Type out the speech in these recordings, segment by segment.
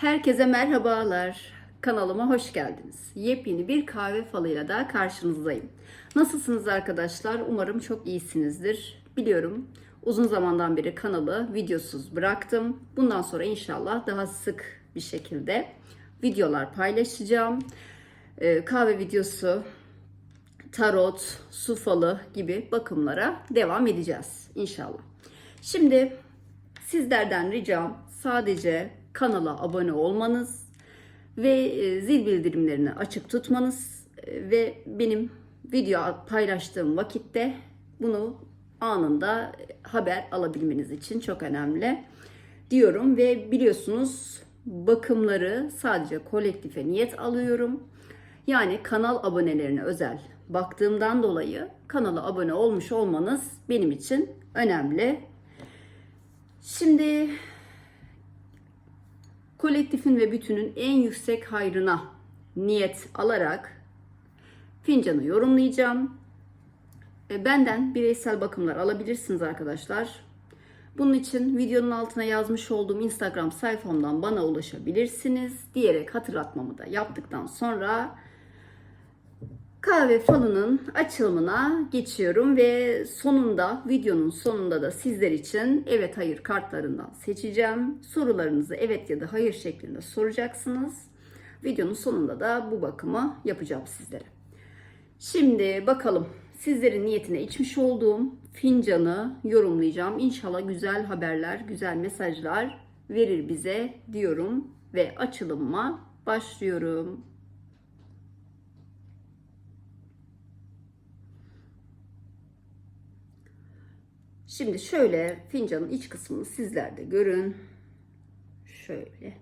Herkese merhabalar. Kanalıma hoş geldiniz. Yepyeni bir kahve falıyla da karşınızdayım. Nasılsınız arkadaşlar? Umarım çok iyisinizdir. Biliyorum uzun zamandan beri kanalı videosuz bıraktım. Bundan sonra inşallah daha sık bir şekilde videolar paylaşacağım. Ee, kahve videosu, tarot, su falı gibi bakımlara devam edeceğiz inşallah. Şimdi sizlerden ricam sadece kanala abone olmanız ve e, zil bildirimlerini açık tutmanız e, ve benim video paylaştığım vakitte bunu anında haber alabilmeniz için çok önemli diyorum ve biliyorsunuz bakımları sadece kolektife niyet alıyorum. Yani kanal abonelerine özel baktığımdan dolayı kanala abone olmuş olmanız benim için önemli. Şimdi kolektifin ve bütünün en yüksek hayrına niyet alarak fincanı yorumlayacağım. E, Benden bireysel bakımlar alabilirsiniz arkadaşlar. Bunun için videonun altına yazmış olduğum Instagram sayfamdan bana ulaşabilirsiniz diyerek hatırlatmamı da yaptıktan sonra kahve falının açılımına geçiyorum ve sonunda videonun sonunda da sizler için evet hayır kartlarından seçeceğim. Sorularınızı evet ya da hayır şeklinde soracaksınız. Videonun sonunda da bu bakımı yapacağım sizlere. Şimdi bakalım sizlerin niyetine içmiş olduğum fincanı yorumlayacağım. İnşallah güzel haberler, güzel mesajlar verir bize diyorum ve açılımıma başlıyorum. Şimdi şöyle fincanın iç kısmını sizler de görün. Şöyle.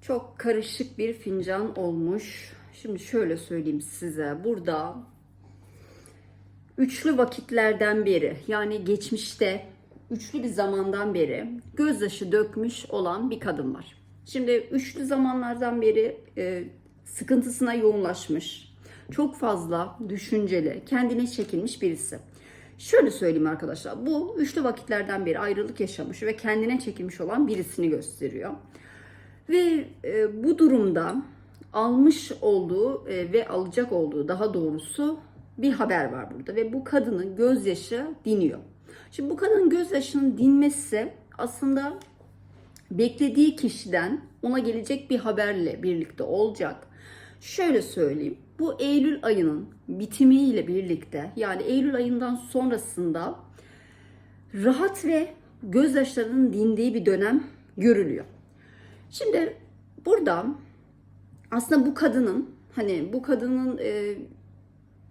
Çok karışık bir fincan olmuş. Şimdi şöyle söyleyeyim size. Burada üçlü vakitlerden beri yani geçmişte üçlü bir zamandan beri gözyaşı dökmüş olan bir kadın var. Şimdi üçlü zamanlardan beri e, sıkıntısına yoğunlaşmış. Çok fazla düşünceli, kendine çekilmiş birisi. Şöyle söyleyeyim arkadaşlar. Bu üçlü vakitlerden beri ayrılık yaşamış ve kendine çekilmiş olan birisini gösteriyor. Ve e, bu durumda almış olduğu e, ve alacak olduğu daha doğrusu bir haber var burada ve bu kadının gözyaşı diniyor. Şimdi bu kadının gözyaşının dinmesi aslında beklediği kişiden ona gelecek bir haberle birlikte olacak. Şöyle söyleyeyim. Bu Eylül ayının bitimiyle birlikte yani Eylül ayından sonrasında rahat ve gözyaşlarının dindiği bir dönem görülüyor. Şimdi burada aslında bu kadının hani bu kadının e,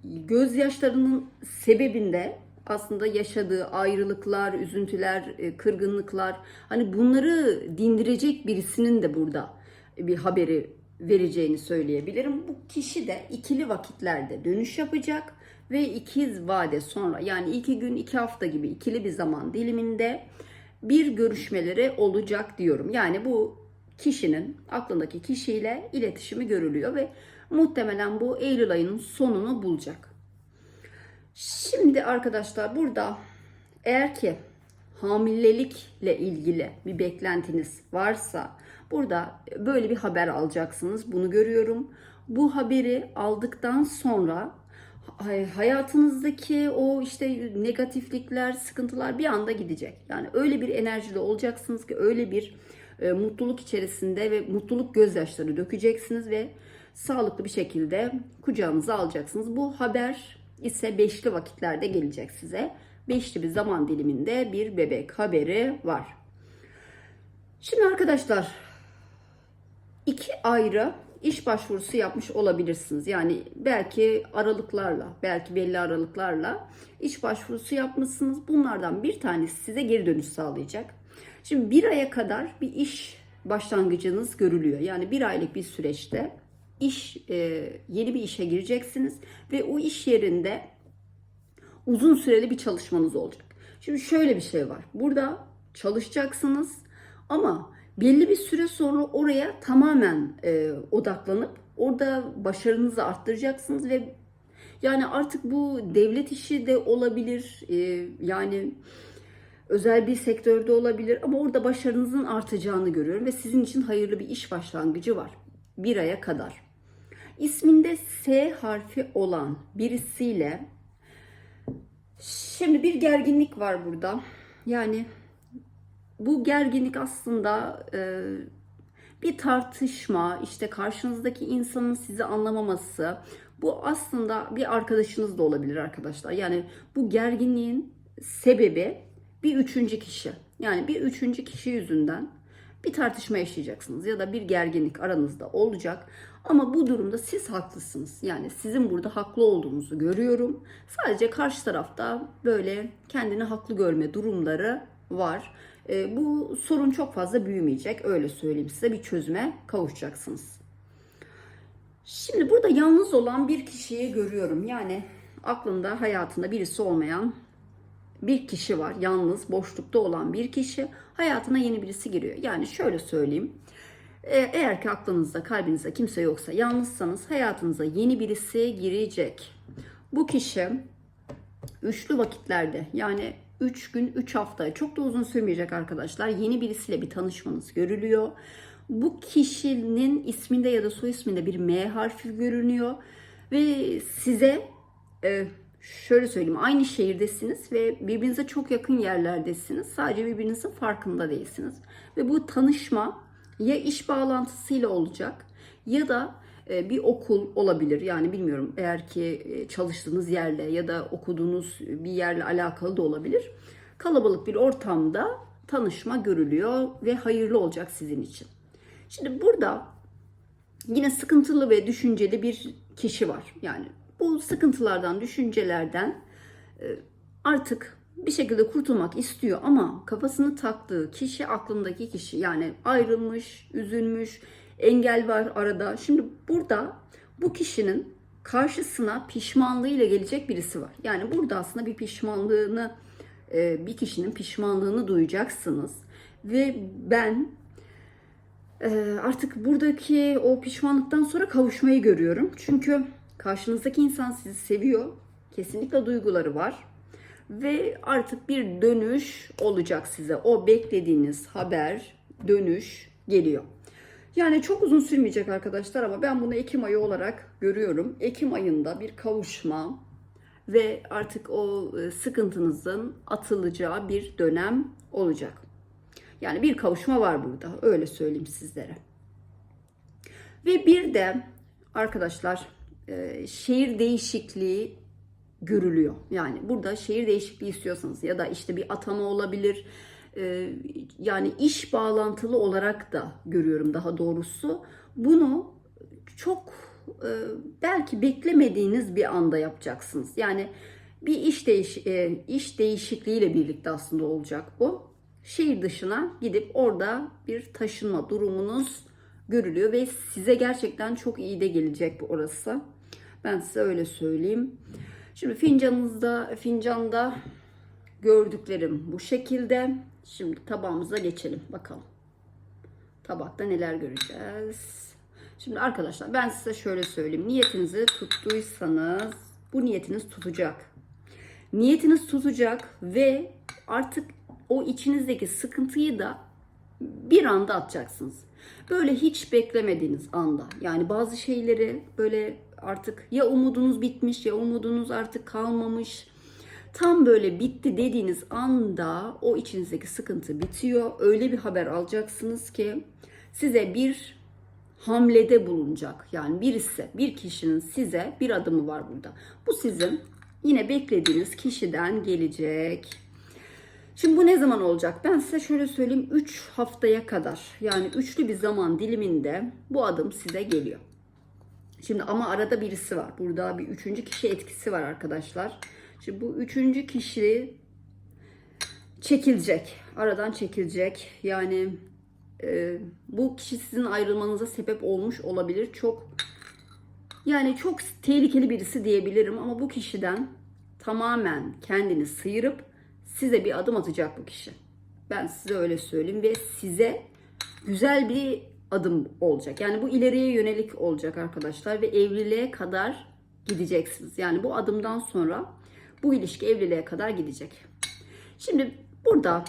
gözyaşlarının sebebinde aslında yaşadığı ayrılıklar, üzüntüler, e, kırgınlıklar hani bunları dindirecek birisinin de burada bir haberi vereceğini söyleyebilirim. Bu kişi de ikili vakitlerde dönüş yapacak ve iki vade sonra yani iki gün iki hafta gibi ikili bir zaman diliminde bir görüşmeleri olacak diyorum. Yani bu kişinin aklındaki kişiyle iletişimi görülüyor ve muhtemelen bu Eylül ayının sonunu bulacak. Şimdi arkadaşlar burada eğer ki hamilelikle ilgili bir beklentiniz varsa burada böyle bir haber alacaksınız. Bunu görüyorum. Bu haberi aldıktan sonra hayatınızdaki o işte negatiflikler, sıkıntılar bir anda gidecek. Yani öyle bir enerjide olacaksınız ki öyle bir e, mutluluk içerisinde ve mutluluk gözyaşları dökeceksiniz ve sağlıklı bir şekilde kucağınıza alacaksınız. Bu haber ise beşli vakitlerde gelecek size. Beşli bir zaman diliminde bir bebek haberi var. Şimdi arkadaşlar iki ayrı iş başvurusu yapmış olabilirsiniz. Yani belki aralıklarla, belki belli aralıklarla iş başvurusu yapmışsınız. Bunlardan bir tanesi size geri dönüş sağlayacak. Şimdi bir aya kadar bir iş başlangıcınız görülüyor. Yani bir aylık bir süreçte iş e, yeni bir işe gireceksiniz ve o iş yerinde uzun süreli bir çalışmanız olacak. Şimdi şöyle bir şey var. Burada çalışacaksınız ama belli bir süre sonra oraya tamamen e, odaklanıp orada başarınızı arttıracaksınız ve yani artık bu devlet işi de olabilir. E, yani özel bir sektörde olabilir ama orada başarınızın artacağını görüyorum ve sizin için hayırlı bir iş başlangıcı var. Bir aya kadar. İsminde S harfi olan birisiyle şimdi bir gerginlik var burada. Yani bu gerginlik aslında e, bir tartışma, işte karşınızdaki insanın sizi anlamaması. Bu aslında bir arkadaşınız da olabilir arkadaşlar. Yani bu gerginliğin sebebi bir üçüncü kişi. Yani bir üçüncü kişi yüzünden bir tartışma yaşayacaksınız ya da bir gerginlik aranızda olacak. Ama bu durumda siz haklısınız. Yani sizin burada haklı olduğunuzu görüyorum. Sadece karşı tarafta böyle kendini haklı görme durumları var. E, bu sorun çok fazla büyümeyecek. Öyle söyleyeyim size bir çözüme kavuşacaksınız. Şimdi burada yalnız olan bir kişiyi görüyorum. Yani aklında hayatında birisi olmayan bir kişi var. Yalnız boşlukta olan bir kişi hayatına yeni birisi giriyor. Yani şöyle söyleyeyim. E, Eğer ki aklınızda, kalbinizde kimse yoksa, yalnızsanız hayatınıza yeni birisi girecek. Bu kişi üçlü vakitlerde yani 3 gün 3 hafta çok da uzun sürmeyecek arkadaşlar. Yeni birisiyle bir tanışmanız görülüyor. Bu kişinin isminde ya da soy isminde bir M harfi görünüyor ve size e, şöyle söyleyeyim aynı şehirdesiniz ve birbirinize çok yakın yerlerdesiniz. Sadece birbirinizin farkında değilsiniz. Ve bu tanışma ya iş bağlantısıyla olacak ya da bir okul olabilir. Yani bilmiyorum eğer ki e, çalıştığınız yerle ya da okuduğunuz bir yerle alakalı da olabilir. Kalabalık bir ortamda tanışma görülüyor ve hayırlı olacak sizin için. Şimdi burada yine sıkıntılı ve düşünceli bir kişi var. Yani bu sıkıntılardan, düşüncelerden e, artık bir şekilde kurtulmak istiyor ama kafasını taktığı kişi aklındaki kişi. Yani ayrılmış, üzülmüş, engel var arada. Şimdi burada bu kişinin karşısına pişmanlığıyla gelecek birisi var. Yani burada aslında bir pişmanlığını e, bir kişinin pişmanlığını duyacaksınız ve ben e, artık buradaki o pişmanlıktan sonra kavuşmayı görüyorum. Çünkü karşınızdaki insan sizi seviyor. Kesinlikle duyguları var. Ve artık bir dönüş olacak size. O beklediğiniz haber, dönüş geliyor. Yani çok uzun sürmeyecek arkadaşlar ama ben bunu Ekim ayı olarak görüyorum. Ekim ayında bir kavuşma ve artık o e, sıkıntınızın atılacağı bir dönem olacak. Yani bir kavuşma var burada. Öyle söyleyeyim sizlere. Ve bir de arkadaşlar e, şehir değişikliği görülüyor. Yani burada şehir değişikliği istiyorsanız ya da işte bir atama olabilir. E, yani iş bağlantılı olarak da görüyorum daha doğrusu. Bunu çok e, belki beklemediğiniz bir anda yapacaksınız. Yani bir iş değiş iş değişikliğiyle birlikte aslında olacak bu şehir dışına gidip orada bir taşınma durumunuz görülüyor ve size gerçekten çok iyi de gelecek bu orası. Ben size öyle söyleyeyim. Şimdi fincanınızda, fincanda gördüklerim bu şekilde. Şimdi tabağımıza geçelim bakalım. Tabakta neler göreceğiz. Şimdi arkadaşlar ben size şöyle söyleyeyim. Niyetinizi tuttuysanız bu niyetiniz tutacak. Niyetiniz tutacak ve artık o içinizdeki sıkıntıyı da bir anda atacaksınız. Böyle hiç beklemediğiniz anda. Yani bazı şeyleri böyle artık ya umudunuz bitmiş ya umudunuz artık kalmamış. Tam böyle bitti dediğiniz anda o içinizdeki sıkıntı bitiyor. Öyle bir haber alacaksınız ki size bir hamlede bulunacak. Yani birisi, bir kişinin size bir adımı var burada. Bu sizin yine beklediğiniz kişiden gelecek. Şimdi bu ne zaman olacak? Ben size şöyle söyleyeyim 3 haftaya kadar yani üçlü bir zaman diliminde bu adım size geliyor. Şimdi ama arada birisi var. Burada bir üçüncü kişi etkisi var arkadaşlar. Şimdi bu üçüncü kişi çekilecek. Aradan çekilecek. Yani e, bu kişi sizin ayrılmanıza sebep olmuş olabilir. Çok yani çok tehlikeli birisi diyebilirim ama bu kişiden tamamen kendini sıyırıp size bir adım atacak bu kişi. Ben size öyle söyleyeyim ve size güzel bir adım olacak. Yani bu ileriye yönelik olacak arkadaşlar ve evliliğe kadar gideceksiniz. Yani bu adımdan sonra bu ilişki evliliğe kadar gidecek. Şimdi Burada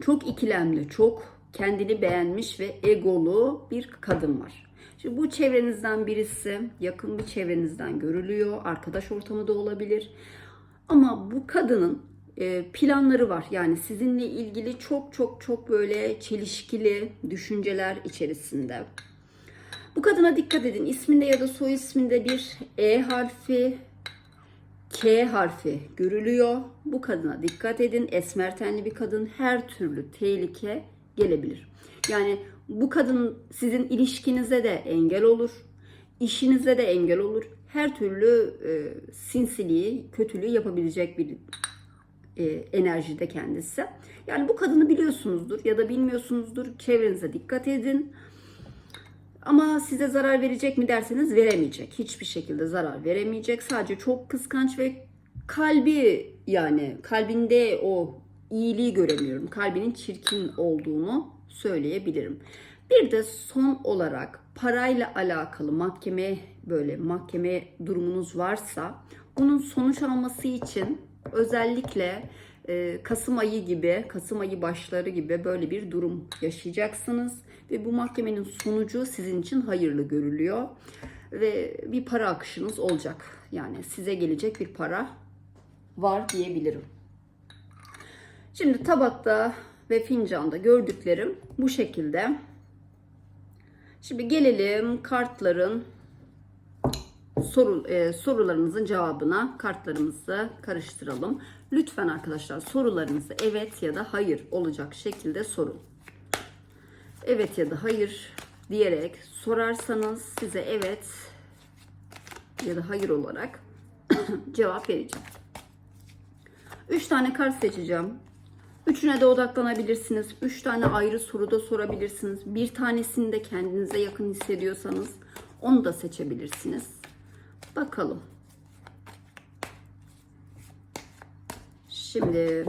çok ikilemli, çok kendini beğenmiş ve egolu bir kadın var. Şimdi bu çevrenizden birisi, yakın bir çevrenizden görülüyor, arkadaş ortamı da olabilir. Ama bu kadının e, planları var. Yani sizinle ilgili çok çok çok böyle çelişkili düşünceler içerisinde. Bu kadına dikkat edin. İsminde ya da soy isminde bir E harfi, K harfi görülüyor. Bu kadına dikkat edin. Esmer tenli bir kadın her türlü tehlike gelebilir. Yani bu kadın sizin ilişkinize de engel olur. işinize de engel olur. Her türlü e, sinsiliği, kötülüğü yapabilecek bir e, enerjide kendisi. Yani bu kadını biliyorsunuzdur ya da bilmiyorsunuzdur. Çevrenize dikkat edin. Ama size zarar verecek mi derseniz veremeyecek. Hiçbir şekilde zarar veremeyecek. Sadece çok kıskanç ve kalbi yani kalbinde o iyiliği göremiyorum. Kalbinin çirkin olduğunu söyleyebilirim. Bir de son olarak parayla alakalı mahkeme böyle mahkeme durumunuz varsa bunun sonuç alması için özellikle e, Kasım ayı gibi, Kasım ayı başları gibi böyle bir durum yaşayacaksınız ve bu mahkemenin sonucu sizin için hayırlı görülüyor ve bir para akışınız olacak. Yani size gelecek bir para var diyebilirim. Şimdi tabakta ve fincanda gördüklerim bu şekilde. Şimdi gelelim kartların soru e, sorularınızın cevabına kartlarımızı karıştıralım. Lütfen arkadaşlar sorularınızı evet ya da hayır olacak şekilde sorun. Evet ya da hayır diyerek sorarsanız size evet ya da hayır olarak cevap vereceğim. 3 tane kart seçeceğim. Üçüne de odaklanabilirsiniz. Üç tane ayrı soru da sorabilirsiniz. Bir tanesini de kendinize yakın hissediyorsanız onu da seçebilirsiniz. Bakalım. Şimdi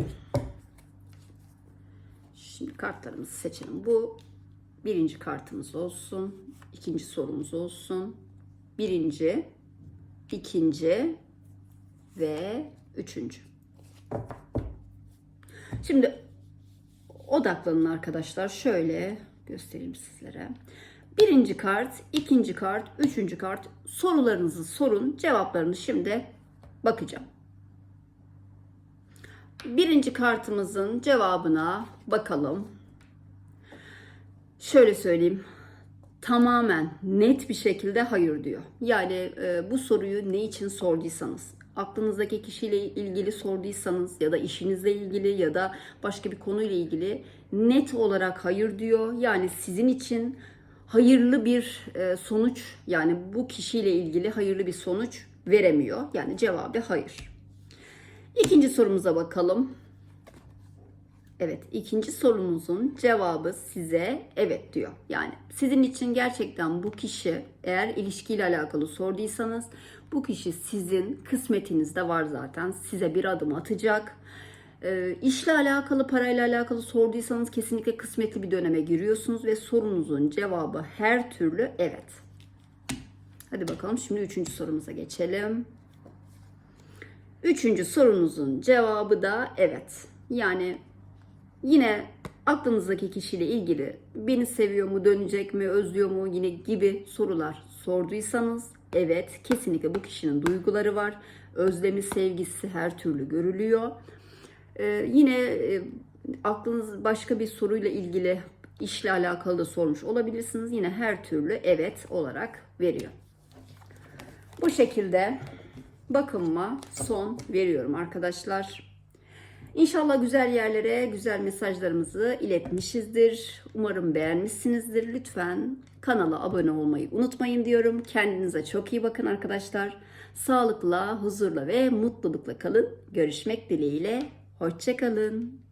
şimdi kartlarımızı seçelim. Bu birinci kartımız olsun. ikinci sorumuz olsun. Birinci, ikinci ve üçüncü. Şimdi odaklanın arkadaşlar. Şöyle göstereyim sizlere. Birinci kart, ikinci kart, üçüncü kart. Sorularınızı sorun. Cevaplarını şimdi bakacağım. Birinci kartımızın cevabına bakalım. Şöyle söyleyeyim. Tamamen net bir şekilde hayır diyor. Yani e, bu soruyu ne için sorduysanız, aklınızdaki kişiyle ilgili sorduysanız ya da işinizle ilgili ya da başka bir konuyla ilgili net olarak hayır diyor. Yani sizin için hayırlı bir e, sonuç yani bu kişiyle ilgili hayırlı bir sonuç veremiyor. Yani cevabı hayır. İkinci sorumuza bakalım. Evet, ikinci sorumuzun cevabı size evet diyor. Yani sizin için gerçekten bu kişi eğer ilişkiyle alakalı sorduysanız bu kişi sizin kısmetinizde var zaten. Size bir adım atacak. E, işle alakalı, parayla alakalı sorduysanız kesinlikle kısmetli bir döneme giriyorsunuz ve sorunuzun cevabı her türlü evet. Hadi bakalım şimdi üçüncü sorumuza geçelim. Üçüncü sorunuzun cevabı da evet. Yani yine aklınızdaki kişiyle ilgili beni seviyor mu, dönecek mi, özlüyor mu yine gibi sorular sorduysanız evet kesinlikle bu kişinin duyguları var. Özlemi, sevgisi her türlü görülüyor. Ee, yine e, aklınız başka bir soruyla ilgili işle alakalı da sormuş olabilirsiniz. Yine her türlü evet olarak veriyor. Bu şekilde bakımıma son veriyorum arkadaşlar. İnşallah güzel yerlere güzel mesajlarımızı iletmişizdir. Umarım beğenmişsinizdir. Lütfen kanala abone olmayı unutmayın diyorum. Kendinize çok iyi bakın arkadaşlar. Sağlıkla, huzurla ve mutlulukla kalın. Görüşmek dileğiyle. Hoşçakalın.